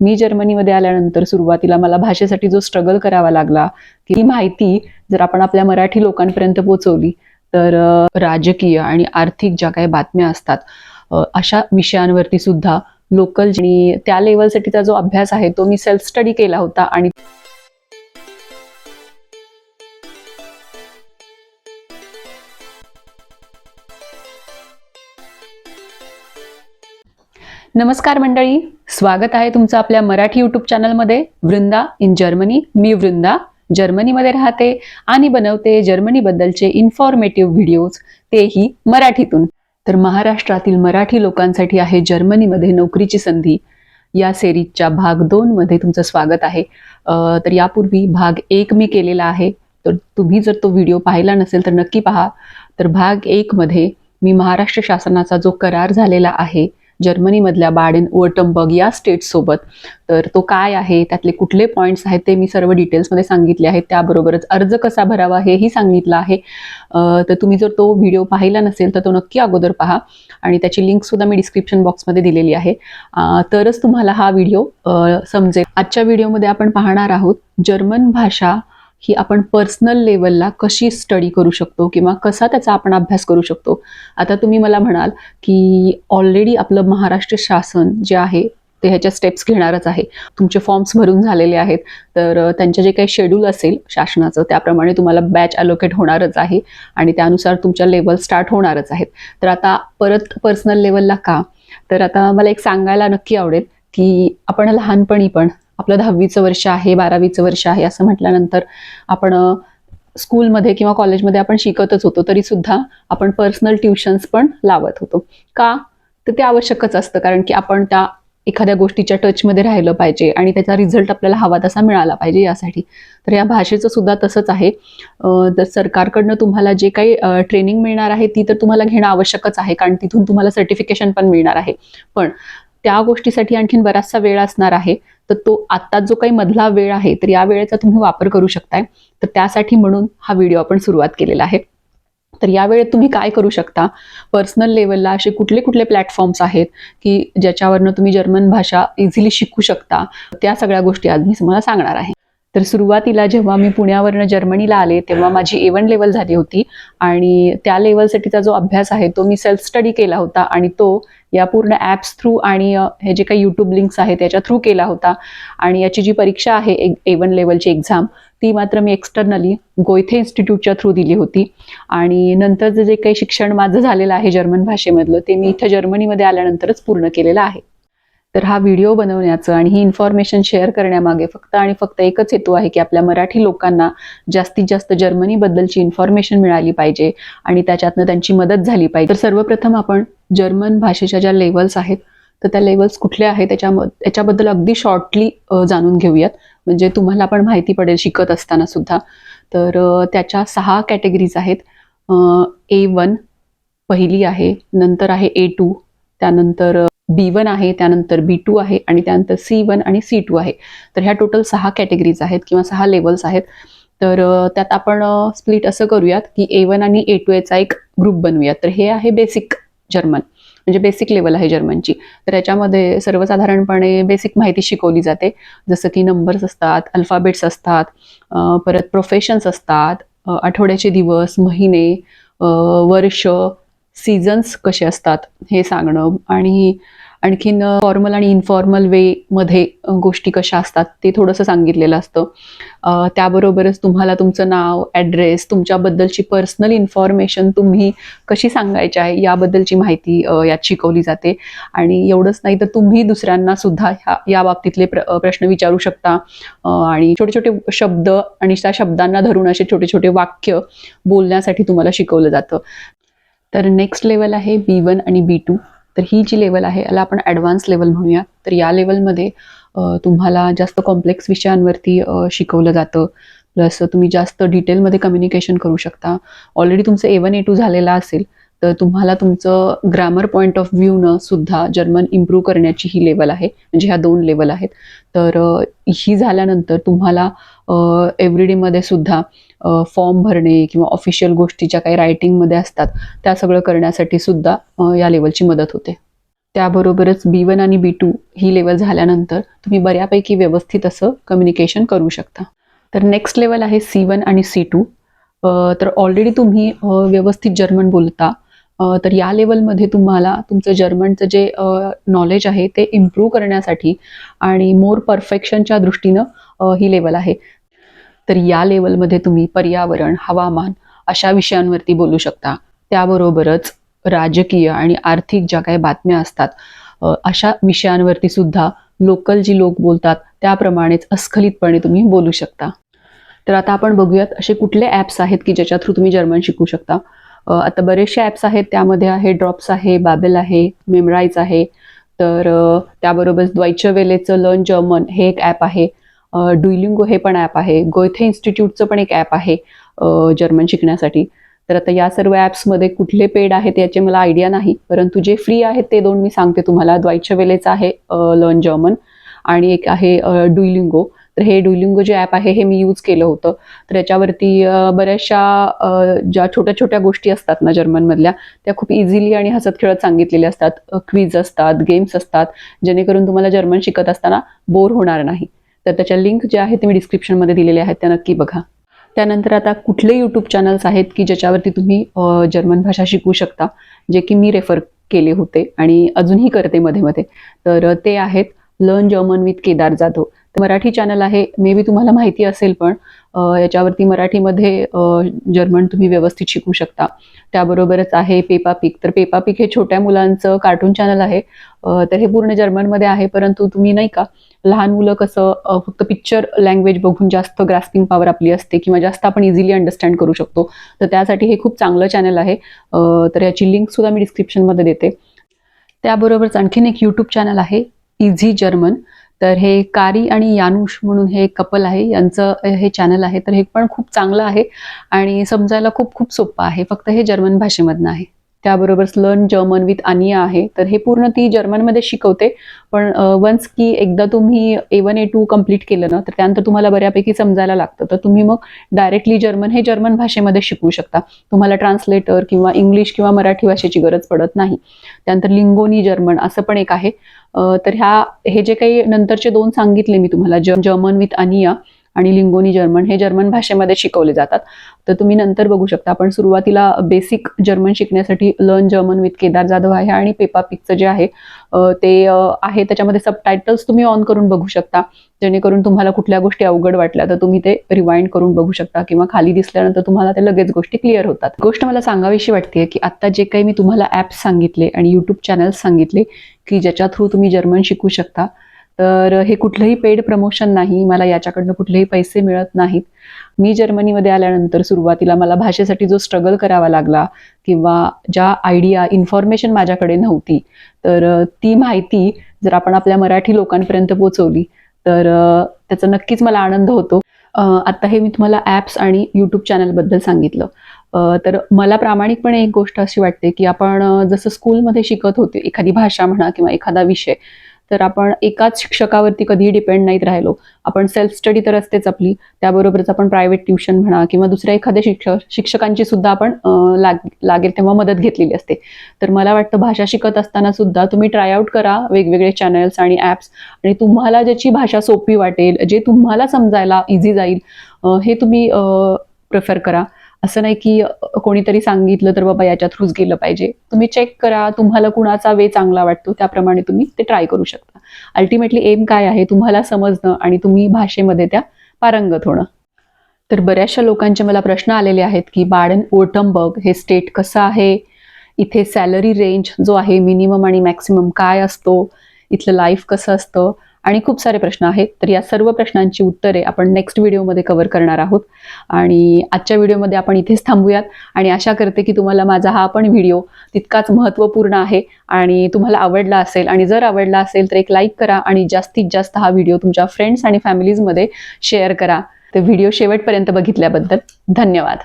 मी जर्मनीमध्ये आल्यानंतर सुरुवातीला मला भाषेसाठी जो स्ट्रगल करावा लागला ती माहिती जर आपण आपल्या मराठी लोकांपर्यंत पोहोचवली तर राजकीय आणि आर्थिक ज्या काही बातम्या असतात अशा विषयांवरती सुद्धा लोकल आणि त्या लेवलसाठीचा जो अभ्यास आहे तो मी सेल्फ स्टडी केला होता आणि नमस्कार मंडळी. स्वागत आहे तुमचं आपल्या मराठी यूट्यूब चॅनलमध्ये वृंदा इन जर्मनी मी वृंदा. जर्मनीमध्ये राहते आणि बनवते जर्मनीबद्दलचे इन्फॉर्मेटिव्ह व्हिडिओज तेही मराठीतून. तर महाराष्ट्रातील मराठी लोकांसाठी आहे जर्मनीमध्ये नोकरीची संधी. या सेरीजच्या भाग दोन मध्ये तुमचं स्वागत आहे. तर यापूर्वी भाग एक मी केलेला आहे. तर तुम्ही जर तो व्हिडिओ पाहिला नसेल तर नक्की पहा. तर भाग एक मध्ये मी महाराष्ट्र शासनाचा जो करार झालेला आहे जर्मनीमधल्या बाडेन वटंबर्ग या स्टेटसोबत. तर तो काय आहे? त्यातले कुठले पॉईंट्स आहेत ते मी सर्व डिटेल्समध्ये सांगितले आहेत. त्याबरोबरच अर्ज कसा भरावा हेही सांगितलं आहे. तर तुम्ही जर तो व्हिडिओ पाहिला नसेल तर तो नक्की अगोदर पहा. आणि त्याची लिंकसुद्धा मी डिस्क्रिप्शन बॉक्समध्ये दिलेली आहे. तरच तुम्हाला हा व्हिडिओ समजेल. आजच्या व्हिडिओमध्ये आपण पाहणार आहोत जर्मन भाषा ही आपण पर्सनल लेवलला कशी स्टडी करू शकतो किंवा कसा त्याचा आपण अभ्यास करू शकतो. आता तुम्ही मला म्हणाल की ऑलरेडी आपलं महाराष्ट्र शासन जे आहे ते ह्याच्या स्टेप्स घेणारच आहे. तुमचे फॉर्म्स भरून झालेले आहेत. तर अ, त्यांचे जे काही शेड्यूल असेल शासनाचं त्याप्रमाणे तुम्हाला बॅच अलोकेट होणारच आहे आणि त्यानुसार तुमच्या लेवल स्टार्ट होणारच आहेत. तर आता परत पर्सनल लेवलला का? तर आता मला एक सांगायला नक्की आवडेल की आपण लहानपणी पण आपलं दहावीचं वर्ष आहे बारावीचं वर्ष आहे असं म्हटल्यानंतर आपण स्कूलमध्ये किंवा कॉलेजमध्ये आपण शिकतच होतो तरी सुद्धा आपण पर्सनल ट्युशन्स पण लावत होतो. का? तर ते आवश्यकच असतं कारण की आपण त्या एखाद्या गोष्टीच्या टचमध्ये राहिलं पाहिजे आणि त्याचा रिझल्ट आपल्याला हवा तसा मिळाला पाहिजे यासाठी. तर या भाषेचं सुद्धा तसंच आहे. तर सरकारकडनं तुम्हाला जे काही ट्रेनिंग मिळणार आहे ती तर तुम्हाला घेणं आवश्यकच आहे कारण तिथून तुम्हाला सर्टिफिकेशन पण मिळणार आहे. पण त्या गोष्टीसाठी आणखीन बराचसा वेळ असणार आहे. तर तो आत्ता जो काही मधला वेळ आहे तर या वेळेचा तुम्ही वापर करू शकताय. तर त्यासाठी म्हणून हा व्हिडिओ आपण सुरुवात केलेला आहे. तर या वेळेत तुम्ही काय करू शकता? पर्सनल लेवलला असे कुठले कुठले प्लॅटफॉर्म्स आहेत की ज्याच्यावरनं तुम्ही जर्मन भाषा इझिली शिकू शकता? त्या सगळ्या गोष्टी आज मी तुम्हाला सांगणार आहे. तर सुरुवातीला जेव्हा मी पुण्यावरनं जर्मनीला आले तेव्हा माझी ए वन लेवल झाली होती. आणि त्या लेवलसाठीचा जो अभ्यास आहे तो मी सेल्फ स्टडी केला होता. आणि तो या पूर्ण ॲप्स थ्रू आणि हे जे काही यूट्यूब लिंक्स आहेत त्याच्या थ्रू केला होता. आणि याची जी परीक्षा आहे ए वन लेवलची एक्झाम ती मात्र मी एक्सटर्नली गोयथे इन्स्टिट्यूटच्या थ्रू दिली होती. आणि नंतरचं जे काही शिक्षण माझं झालेलं आहे जर्मन भाषेमधलं ते मी इथं जर्मनीमध्ये आल्यानंतरच पूर्ण केलेलं आहे. तर हा व्हिडिओ बनवण्याचं आणि ही इन्फॉर्मेशन शेअर करण्यामागे फक्त आणि फक्त एकच हेतू आहे की आपल्या मराठी लोकांना जास्तीत जास्त जर्मनीबद्दलची इन्फॉर्मेशन मिळाली पाहिजे आणि त्याच्यातनं त्यांची मदत झाली पाहिजे. तर सर्वप्रथम आपण जर्मन भाषेच्या ज्या लेवल्स आहेत तर त्या लेवल्स कुठल्या आहेत त्याच्या त्याच्याबद्दल अगदी शॉर्टली जाणून घेऊयात. म्हणजे तुम्हाला पण माहिती पडेल शिकत असताना सुद्धा. तर त्याच्या सहा कॅटेगरीज आहेत. ए वन पहिली आहे नंतर आहे ए टू त्यानंतर बी वन आहे त्यानंतर बी टू आहे आणि त्यानंतर सी वन आणि सी टू आहे. तर ह्या टोटल सहा कॅटेगरीज आहेत किंवा सहा लेवल्स आहेत. तर त्यात आपण स्प्लिट असं करूयात की ए वन आणि ए टू याचा एक ग्रुप बनवूयात. तर हे आहे बेसिक जर्मन म्हणजे बेसिक लेवल आहे जर्मनची. तर याच्यामध्ये सर्वसाधारणपणे बेसिक माहिती शिकवली जाते. जसं की नंबर्स असतात अल्फाबेट्स असतात परत प्रोफेशन्स असतात आठवड्याचे दिवस महिने वर्ष सीझन्स कसे असतात हे सांगणं आणि आणखीन फॉर्मल आणि इनफॉर्मल वेमध्ये गोष्टी कशा असतात ते थोडंसं सांगितलेलं असतं. त्याबरोबरच तुम्हाला तुमचं नाव ॲड्रेस तुमच्याबद्दलची पर्सनल इन्फॉर्मेशन तुम्ही कशी सांगायची आहे याबद्दलची माहिती यात शिकवली जाते. आणि एवढंच नाही तर तुम्ही दुसऱ्यांना सुद्धा ह्या या बाबतीतले प्र प्रश्न विचारू शकता. आणि छोटे छोटे शब्द आणि त्या शब्दांना धरून असे छोटे छोटे वाक्य बोलण्यासाठी तुम्हाला शिकवलं जातं. तर नेक्स्ट लेवल आहे बी वन आणि बी टू तर ही जी लेवल आहे याला आपण ॲडव्हान्स लेवल म्हणूया. तर या लेवलमध्ये तुम्हाला जास्त कॉम्प्लेक्स विषयांवरती शिकवलं जातं. प्लस तुम्ही जास्त डिटेलमध्ये कम्युनिकेशन करू शकता. ऑलरेडी तुमचं ए वन ए टू झालेलं असेल. तर तुम्हाला तुमचं ग्रामर पॉईंट ऑफ व्ह्यूनं सुद्धा जर्मन इम्प्रूव्ह करण्याची ही लेवल आहे. म्हणजे ह्या दोन लेवल आहेत. तर ही झाल्यानंतर तुम्हाला एव्हरीडेमध्ये सुद्धा फॉर्म भरणे किंवा ऑफिशियल गोष्टी ज्या काही रायटिंगमध्ये असतात त्या सगळं करण्यासाठी सुद्धा या लेवलची मदत होते. त्याबरोबरच बी वन आणि बी टू ही लेवल झाल्यानंतर तुम्ही बऱ्यापैकी व्यवस्थित असं कम्युनिकेशन करू शकता. तर नेक्स्ट लेवल आहे सी वन आणि सी टू तर ऑलरेडी तुम्ही व्यवस्थित जर्मन बोलता. तर या लेवलमध्ये तुम्हाला तुमचं जर्मनचं जे नॉलेज आहे ते इम्प्रूव्ह करण्यासाठी आणि मोर परफेक्शनच्या दृष्टीनं ही लेवल आहे. तर या लेवलमध्ये तुम्ही पर्यावरण हवामान अशा विषयांवरती बोलू शकता. त्याबरोबरच राजकीय आणि आर्थिक ज्या काही बातम्या असतात अशा विषयांवरती सुद्धा लोकल जी लोक बोलतात त्याप्रमाणेच अस्खलितपणे तुम्ही बोलू शकता. तर आता आपण बघूयात असे कुठले ॲप्स आहेत की ज्याच्या थ्रू तुम्ही जर्मन शिकू शकता. आता बरेचसे ॲप्स आहेत त्यामध्ये आहे ड्रॉप्स आहे बाबेल आहे मेमराईज आहे. तर त्याबरोबर द्वैच्या वेलेचं लर्न जर्मन हे एक ॲप आहे. डुइलिंगो हे पण ॲप आहे. गोयथे इन्स्टिट्यूटचं पण एक ॲप आहे जर्मन शिकण्यासाठी. तर आता या सर्व ॲप्समध्ये कुठले पेड आहेत याचे मला आयडिया नाही. परंतु जे फ्री आहेत ते दोन मी सांगते तुम्हाला. द्वैच्य वेलेचं आहे लर्न जर्मन आणि एक आहे डुइलिंगो तर हे डुलिंगो जे ॲप आहे हे मी यूज केलं होतं. तर याच्यावरती बऱ्याचशा ज्या छोट्या छोट्या गोष्टी असतात ना जर्मनमधल्या त्या खूप इझिली आणि हसत खेळत सांगितलेल्या असतात. क्विज असतात गेम्स असतात जेणेकरून तुम्हाला जर्मन शिकत असताना बोर होणार नाही. तर त्याच्या लिंक ज्या आहेत ते मी डिस्क्रिप्शनमध्ये दिलेल्या आहेत त्या नक्की बघा. त्यानंतर आता कुठले यूट्यूब चॅनल्स आहेत की ज्याच्यावरती तुम्ही जर्मन भाषा शिकू शकता जे की मी रेफर केले होते आणि अजूनही करते मध्ये मध्ये तर ते आहेत learn German with Kedar Jadhav Marathi channel आहे मे बी तुम्हाला माहिती असेल पण याच्यावरती मराठीमध्ये जर्मन तुम्ही व्यवस्थित शिकू शकता. त्याबरोबरच आहे पेपा पिक. तर पेपा पिक हे छोट्या मुलांचं कार्टून चॅनल आहे. तर हे पूर्ण जर्मनमध्ये आहे परंतु तुम्ही नाही का लहान मुलं कसं फक्त पिक्चर लँग्वेज बघून जास्त ग्रास्पिंग पॉवर आपली असते किंवा जास्त आपण इझिली अंडरस्टँड करू शकतो. तर त्यासाठी हे खूप चांगलं चॅनल आहे. तर याची लिंक सुद्धा मी डिस्क्रिप्शनमध्ये देते. त्याबरोबरच आणखीन एक यूट्यूब चॅनल आहे इझी जर्मन तर हे कारी आणि यानुष म्हणून हे कपल आहे यांचं हे चॅनल आहे. तर हे पण खूप चांगलं आहे आणि समजायला खूप खूप सोपं आहे. फक्त हे जर्मन भाषेमधनं आहे. त्याबरोबरच लर्न जर्मन विथ अनिया आहे. तर हे पूर्ण ती जर्मनमध्ये शिकवते. पण वन्स की एकदा तुम्ही A one A two complete केलं ना तर त्यानंतर तुम्हाला बऱ्यापैकी समजायला लागतं. तर तुम्ही मग डायरेक्टली जर्मन हे जर्मन भाषेमध्ये शिकू शकता. तुम्हाला ट्रान्सलेटर किंवा इंग्लिश किंवा मराठी भाषेची गरज पडत नाही. त्यानंतर लिंगोनी जर्मन असं पण एक आहे. तर ह्या हे जे काही नंतरचे दोन सांगितले मी तुम्हाला ज- जर्मन विथ अनिया आणि लिंगोनी जर्मन हे जर्मन भाषेमध्ये शिकवले जातात. तर तुम्ही नंतर बघू शकता आपण सुरुवातीला बेसिक जर्मन शिकण्यासाठी learn German with Kedar Jadhav आहे आणि पेपा पिकचं जे आहे ते आहे. त्याच्यामध्ये सबटायटल्स तुम्ही ऑन करून बघू शकता. जेणेकरून तुम्हाला कुठल्या गोष्टी अवघड वाटल्या तर तुम्ही ते रिवाइंड करून बघू शकता किंवा खाली दिसल्यानंतर तुम्हाला ते लगेच गोष्टी क्लिअर होतात. गोष्ट मला सांगावीशी वाटते की आत्ता जे काही मी तुम्हाला ॲप्स सांगितले आणि यूट्यूब चॅनल्स सांगितले की ज्याच्या थ्रू तुम्ही जर्मन शिकू शकता तर हे कुठलंही पेड प्रमोशन नाही मला याच्याकडनं कुठलेही पैसे मिळत नाहीत. मी जर्मनीमध्ये आल्यानंतर सुरुवातीला मला भाषेसाठी जो स्ट्रगल करावा लागला किंवा ज्या आयडिया इन्फॉर्मेशन माझ्याकडे नव्हती तर ती माहिती जर आपण आपल्या मराठी लोकांपर्यंत पोहोचवली तर त्याचा नक्कीच मला आनंद होतो. आता हे मी तुम्हाला ॲप्स आणि यूट्यूब चॅनलबद्दल सांगितलं. तर मला प्रामाणिकपणे एक गोष्ट अशी वाटते की आपण जसं स्कूलमध्ये शिकत होते एखादी भाषा म्हणा किंवा एखादा विषय तर आपण एकाच शिक्षकावरती कधीही डिपेंड नाहीत राहिलो. आपण सेल्फ स्टडी तर असतेच आपली. त्याबरोबरच आपण प्रायव्हेट ट्युशन म्हणा किंवा दुसऱ्या एखाद्या शिक्षक शिक्षकांची सुद्धा आपण लाग लागेल तेव्हा मदत घेतलेली असते. तर मला वाटतं भाषा शिकत असताना सुद्धा तुम्ही ट्रायआउट करा वेगवेगळे चॅनल्स आणि ॲप्स आणि तुम्हाला ज्याची भाषा सोपी वाटेल जे तुम्हाला समजायला इझी जाईल हे तुम्ही प्रेफर करा. असं नाही की कोणीतरी सांगितलं तर बाबा याच्या थ्रूच गेलं पाहिजे. तुम्ही चेक करा तुम्हाला कुणाचा वे चांगला वाटतो त्याप्रमाणे तुम्ही ते ट्राय करू शकता. अल्टिमेटली एम काय आहे? तुम्हाला समजणं आणि तुम्ही भाषेमध्ये त्या पारंगत होणं. तर बऱ्याचशा लोकांचे मला प्रश्न आलेले आहेत की बाडन ओटमबर्ग हे स्टेट कसं आहे? इथे सॅलरी रेंज जो आहे मिनिमम आणि मॅक्सिमम काय असतो? इथलं लाईफ कसं असतं? आणि खूप सारे प्रश्न आहेत. तर या सर्व प्रश्नांची उत्तरे आपण नेक्स्ट व्हिडिओमध्ये कव्हर करणार आहोत. आणि आजच्या व्हिडिओमध्ये आपण इथेच थांबूयात. आणि आशा करते की तुम्हाला माझा हा पण व्हिडिओ तितकाच महत्त्वपूर्ण आहे आणि तुम्हाला आवडला असेल. आणि जर आवडला असेल तर एक लाईक करा आणि जास्तीत जास्त हा व्हिडिओ तुमच्या फ्रेंड्स आणि फॅमिलीजमध्ये शेअर करा. तर व्हिडिओ शेवटपर्यंत बघितल्याबद्दल धन्यवाद.